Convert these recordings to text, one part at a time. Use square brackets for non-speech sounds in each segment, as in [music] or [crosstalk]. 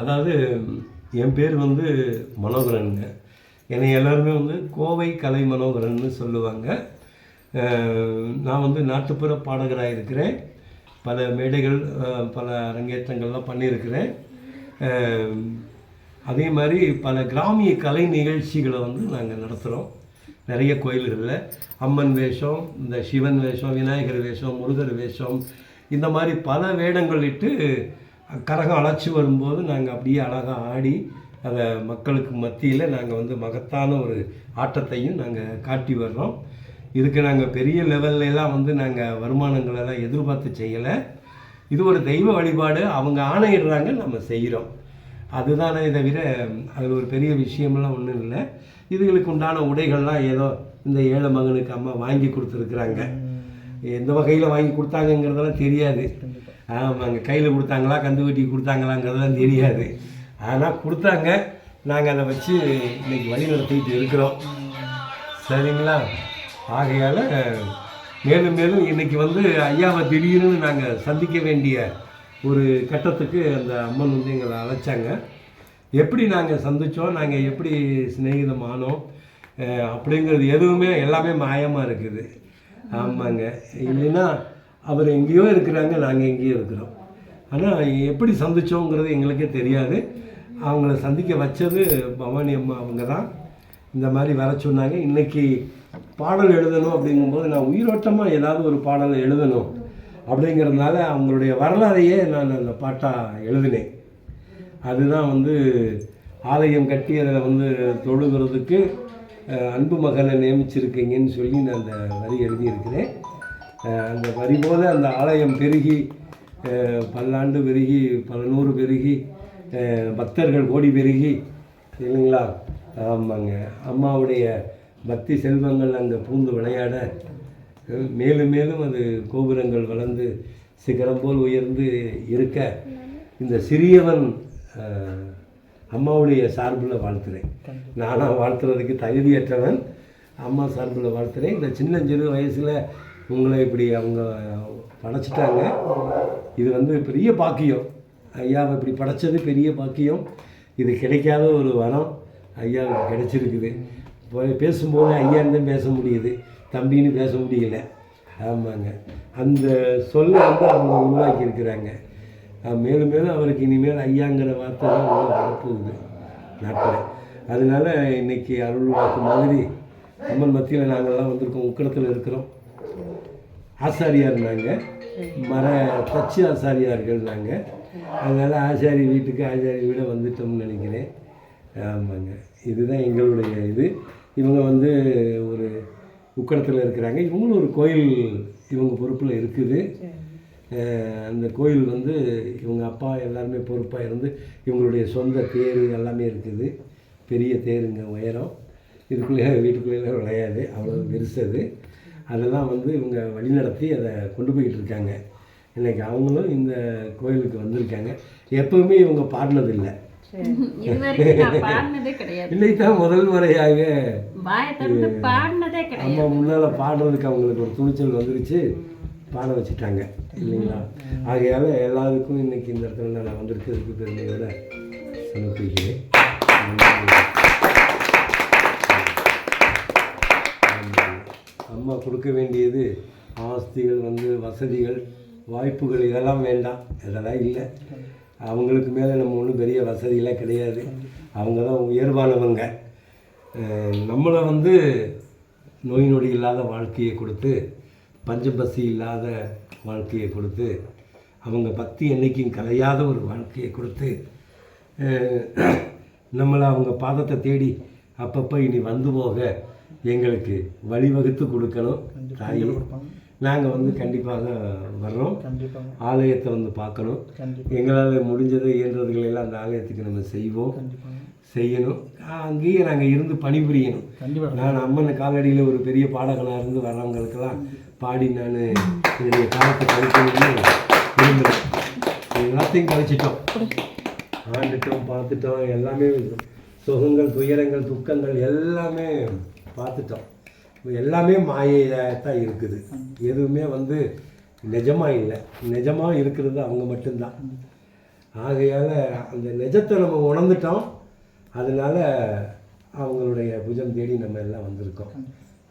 அதாவது என் பேர் வந்து மனோகரனுங்க என்னை எல்லாருமே வந்து கோவை கலை மனோகரன்னு சொல்லுவாங்க. நான் வந்து நாட்டுப்புற பாடகராக இருக்கிறேன். பல மேடைகள் பல அரங்கேற்றங்கள்லாம் பண்ணியிருக்கிறேன். அதே மாதிரி பல கிராமிய கலை நிகழ்ச்சிகளை வந்து நாங்கள் நடத்துகிறோம் நிறைய கோயில்களில். அம்மன் வேஷம் இந்த சிவன் வேஷம் விநாயகர் வேஷம் முருகர் வேஷம் இந்த மாதிரி பல வேடங்கள் இட்டு கரகம் அழைச்சி வரும்போது நாங்கள் அப்படியே அழகாக ஆடி அதை மக்களுக்கு மத்தியில் நாங்கள் வந்து மகத்தான ஒரு ஆட்டத்தையும் நாங்கள் காட்டி வர்றோம். இதுக்கு நாங்கள் பெரிய லெவல்ல எல்லாம் வந்து நாங்கள் வருமானங்கள் எல்லாம் எதிர்பார்த்து செய்யலை. இது ஒரு தெய்வ வழிபாடு அவங்க ஆணையிடுறாங்க நம்ம செய்கிறோம் அதுதானே தவிர அதில் ஒரு பெரிய விஷயமெல்லாம் ஒன்றும் இல்லை. இதுகளுக்கு உண்டான உடைகள்லாம் ஏதோ இந்த ஏழை மகனுக்கு அம்மா வாங்கி கொடுத்துருக்குறாங்க. எந்த வகையில் வாங்கி கொடுத்தாங்கங்கிறதெல்லாம் தெரியாது. ஆமாங்க கையில் கொடுத்தாங்களா கந்து வெட்டி கொடுத்தாங்களாங்கிறதெல்லாம் தெரியாது. ஆனால் கொடுத்தாங்க. நாங்கள் அதை வச்சு இன்றைக்கி வழி நடத்திட்டு இருக்கிறோம். சரிங்களா? ஆகையால் மேலும் மேலும் இன்றைக்கி வந்து ஐயாவை திடீர்னு நாங்கள் சந்திக்க வேண்டிய ஒரு கட்டத்துக்கு அந்த அம்மன் வந்து எங்களை அழைச்சாங்க. எப்படி நாங்கள் சந்தித்தோம் நாங்கள் எப்படி சிநேகிதம் ஆனோம் அப்படிங்கிறது எதுவுமே எல்லாமே மாயமாக இருக்குது. ஆமாங்க. இல்லைன்னா அவர் எங்கேயோ இருக்கிறாங்க நாங்கள் எங்கேயோ இருக்கிறோம். ஆனால் எப்படி சந்தித்தோங்கிறது எங்களுக்கே தெரியாது. அவங்கள சந்திக்க வச்சது பவானி அம்மா அவங்க தான். இந்த மாதிரி வர சொன்னாங்க. இன்னைக்கு பாடல் எழுதணும் அப்படிங்கும்போது நான் உயிரோட்டமாக ஏதாவது ஒரு பாடலை எழுதணும் அப்படிங்கிறதுனால அவங்களுடைய வரலாறையே நான் அந்த பாட்டாக எழுதினேன். அதுதான் வந்து ஆலயம் கட்டி அதில் வந்து தொழுகிறதுக்கு அன்பு மகனை நியமிச்சிருக்கீங்கன்னு சொல்லி நான் அந்த வரி எழுதியிருக்கிறேன். அந்த வரி போல அந்த ஆலயம் பெருகி பல்லாண்டு பெருகி பல நூறு பெருகி பக்தர்கள் கோடி பெருகி இல்லைங்களா? ஆமாங்க. அம்மாவுடைய பக்தி செல்வங்கள் அங்கே பூந்து விளையாட மேலும் மேலும் அது கோபுரங்கள் வளர்ந்து சிகரம் போல் உயர்ந்து இருக்க இந்த சிறியவன் அம்மாவுடைய சார்பில் வாழ்த்துறேன். நானாக வாழ்த்துறதுக்கு தகுதியற்றவன் அம்மா சார்பில் வாழ்த்துறேன். இந்த சின்னஞ்சிறு வயசில் உங்களை இப்படி அவங்க படைச்சிட்டாங்க. இது வந்து பெரிய பாக்கியம். ஐயாவை இப்படி படைச்சது பெரிய பாக்கியம். இது கிடைக்காத ஒரு வரம் ஐயாவுக்கு கிடைச்சிருக்குது. பேசும்போது ஐயான்னு தான் பேச முடியுது. தம்பின்னு பேச முடியல. ஆமாங்க. அந்த சொல்லை வந்து அவங்க உருவாக்கியிருக்கிறாங்க. மேலும் மேலும் அவருக்கு இனிமேல் ஐயாங்கிற வார்த்தை தான் உள்ள வரப்போகுது. நாட்டில். அதனால இன்றைக்கி அருள் வாக்கு மாதிரி அம்மன் மத்தியில் நாங்கள்லாம் வந்திருக்கோம். உக்கடத்தில் இருக்கிறோம். ஆசாரியார் நாங்கள் மர தச்சு ஆசாரியார்கள் நாங்கள் அதனால் ஆசாரி வீட்டுக்கு ஆசாரி வீட வந்துட்டோம்னு நினைக்கிறேன். ஆமாங்க. இதுதான் எங்களுடைய இது. இவங்க வந்து ஒரு உக்கடத்தில் இருக்கிறாங்க. இவங்களும் ஒரு கோயில் இவங்க பொறுப்பில் இருக்குது. அந்த கோயில் வந்து இவங்க அப்பா எல்லாருமே பொறுப்பாக இருந்து இவங்களுடைய சொந்த தேர் எல்லாமே இருக்குது. பெரிய தேருங்க உயரம். இதுக்குள்ளே வீட்டுக்குள்ளே விளையாது. அவ்வளோ பெருசது அதெல்லாம் வந்து இவங்க வழிநடத்தி அதை கொண்டு போயிட்டு இருக்காங்க. இன்னைக்கு அவங்களும் இந்த கோயிலுக்கு வந்திருக்காங்க. எப்பவுமே இவங்க பாடினதில்லை. [laughs] இது வரைக்கும் நான் பாடினதே கிடையாது. இன்னைக்கு தான் முதல் முறையாக அம்மா முன்னால் பாடுறதுக்கு அவங்களுக்கு ஒரு துணிச்சல் வந்துருச்சு. பாட வச்சுட்டாங்க. இல்லைங்களா? ஆகையால் எல்லாருக்கும் இன்னைக்கு இந்த இடத்துல நான் வந்திருக்கிறதுக்கு பெருமையோட சமர்ப்பிக்கிறேன். நம்ம கொடுக்க வேண்டியது ஆஸ்திகள் வந்து வசதிகள் வாய்ப்புகள் இதெல்லாம் வேண்டாம். இதெல்லாம் இல்லை. அவங்களுக்கு மேலே நம்ம ஒன்றும் பெரிய வசதியெல்லாம் கிடையாது. அவங்க தான் உயர்வானவங்க நம்மளை வந்து நோய் நொடி இல்லாத வாழ்க்கையை கொடுத்து பஞ்சபசி இல்லாத வாழ்க்கையை கொடுத்து அவங்க பக்தி என்னைக்கும் கலையாத ஒரு வாழ்க்கையை கொடுத்து நம்மளை அவங்க பாதத்தை தேடி அப்பப்போ இனி வந்து போக எங்களுக்கு வழிவகுத்து கொடுக்கணும் தாயி. நாங்கள் வந்து கண்டிப்பாக வர்றோம். ஆலயத்தை வந்து பார்க்கணும். எங்களால் முடிஞ்சது இயன்றதுகளை எல்லாம் அந்த ஆலயத்துக்கு நம்ம செய்வோம். செய்யணும். அங்கேயே நாங்கள் இருந்து பணிபுரியணும். நான் அம்மன் காலடியில் ஒரு பெரிய பாடகனாக இருந்து வர்றவங்களுக்கெல்லாம் பாடி நான் என்னுடைய காலத்தை கழிக்கணும்னு விரும்புகிறேன் எல்லாத்தையும் கழிச்சிட்டோம். ஆண்டுட்டோம் பார்த்துட்டோம் எல்லாமே சுகங்கள் துயரங்கள் துக்கங்கள் எல்லாமே பார்த்துட்டோம். எல்லாமே மாயையாக தான் இருக்குது. எதுவுமே வந்து நிஜமாக இல்லை. நிஜமாக இருக்கிறது அவங்க மட்டும்தான். ஆகையால் அந்த நிஜத்தை நம்ம உணர்ந்துட்டோம். அதனால அவங்களுடைய புஜம் தேடி நம்ம எல்லாம் வந்திருக்கோம்.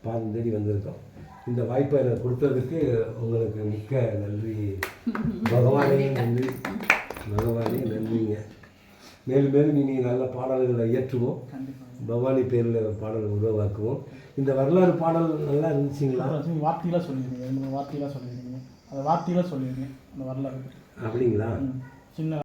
பாதம் தேடி வந்திருக்கோம். இந்த வாய்ப்பை எனக்கு கொடுத்ததுக்கு உங்களுக்கு மிக்க நன்றி. [laughs] பகவானே நன்றி. பகவானே நன்றிங்க. மேலும் மேலும் இனி நல்ல பாடல்களை இயற்றுவோம். பவானி பேரில் பாடல் உருவாக்குவோம். இந்த வரலாறு பாடல் நல்லா இருந்துச்சுங்களா? வார்த்தையெல்லாம் மூணு வார்த்தையெல்லாம் சொல்லிடுங்க. அந்த வார்த்தையெல்லாம் சொல்லிடுங்க. அந்த வரலாறு அப்படிங்களா. சின்ன